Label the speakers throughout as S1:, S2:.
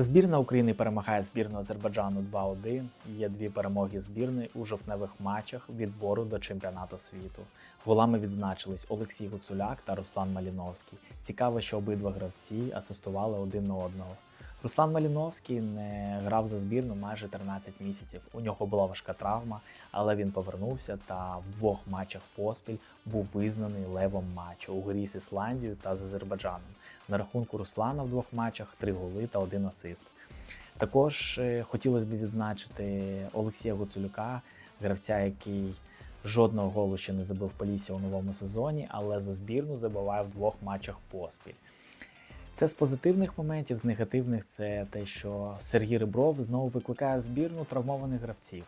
S1: Збірна України перемагає збірну Азербайджану 2-1. Є дві перемоги збірної у жовтневих матчах відбору до чемпіонату світу. Голами відзначились Олексій Гуцуляк та Руслан Маліновський. Цікаво, що обидва гравці асистували один на одного. Руслан Маліновський не грав за збірну майже 13 місяців. У нього була важка травма, але він повернувся та в двох матчах поспіль був визнаний левом матчу у грі з Ісландією та з Азербайджаном. На рахунку Руслана в двох матчах три голи та один асист. Також е, хотілося б відзначити Олексія Гуцулюка, гравця, який жодного голу ще не забив в Полісі у новому сезоні, але за збірну забиває в двох матчах поспіль. Це з позитивних моментів, з негативних це те, що Сергій Рибров знову викликає збірну травмованих гравців.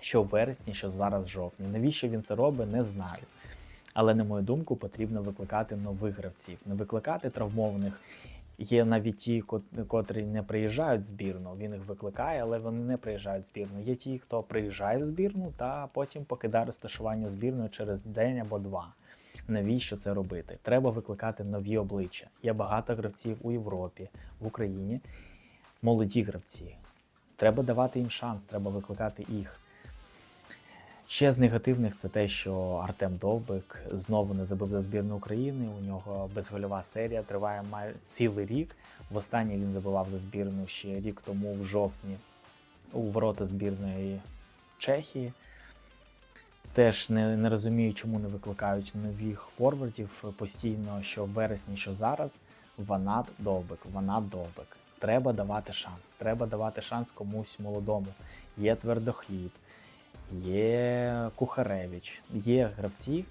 S1: Що в вересні, що зараз в жовтні. Навіщо він це робить, не знаю. Але, на мою думку, потрібно викликати нових гравців, не викликати травмованих. Є навіть ті, котрі не приїжджають в збірну. Він їх викликає, але вони не приїжджають в збірну. Є ті, хто приїжджає в збірну та потім покидає розташування збірної через день або два. Навіщо це робити? Треба викликати нові обличчя. Є багато гравців у Європі, в Україні, молоді гравці. Треба давати їм шанс, треба викликати їх. Ще з негативних це те, що Артем Довбик знову не забив за збірну України. У нього безгольова серія триває майже цілий рік. Востаннє він забивав за збірну ще рік тому, в жовтні, у ворота збірної Чехії. Теж не, не розумію, чому не викликають нових форвардів постійно, що в вересні, що зараз. Ванат Довбик, Ванат Довбик. Треба давати шанс. Треба давати шанс комусь молодому. Є твердохліб, є Кухаревич, є гравці,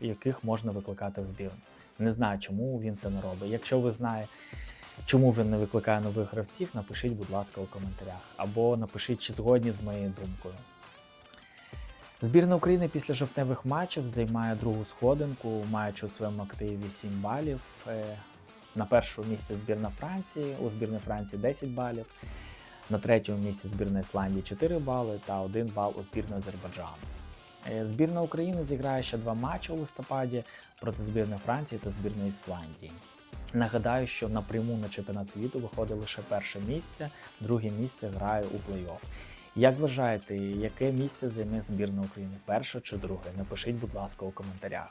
S1: яких можна викликати в збірну. Не знаю, чому він це не робить. Якщо ви знаєте, чому він не викликає нових гравців, напишіть, будь ласка, у коментарях. Або напишіть, чи згодні з моєю думкою. Збірна України після жовтневих матчів займає другу сходинку, маючи у своєму активі 7 балів. Е, На першому місці збірна Франції, у збірної Франції 10 балів. На третьому місці збірна Ісландії 4 бали та 1 бал у збірної Азербайджану. Е, Збірна України зіграє ще два матчі у листопаді проти збірної Франції та збірної Ісландії. Нагадаю, що напряму на чемпіонат світу виходить лише перше місце, друге місце грає у плей-офф. Як вважаєте, яке місце займе збірна України? Перше чи друге? Напишіть, будь ласка, у коментарях.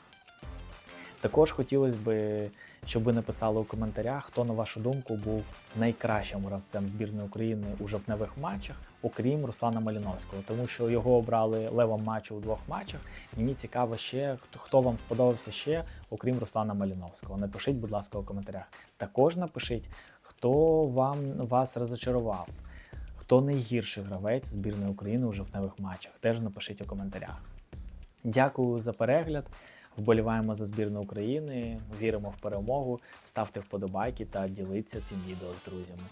S1: Також хотілося б, щоб ви написали у коментарях, хто, на вашу думку, був найкращим гравцем збірної України у жовтневих матчах, окрім Руслана Маліновського, тому що його обрали левом матчу у двох матчах. Мені цікаво ще, хто, хто вам сподобався ще, окрім Руслана Маліновського. Напишіть, будь ласка, у коментарях. Також напишіть, хто вам вас розочарував. Хто найгірший гравець збірної України у жовтневих матчах? Теж напишіть у коментарях. Дякую за перегляд. Вболіваємо за збірну України, віримо в перемогу, ставте вподобайки та діліться цим відео з друзями.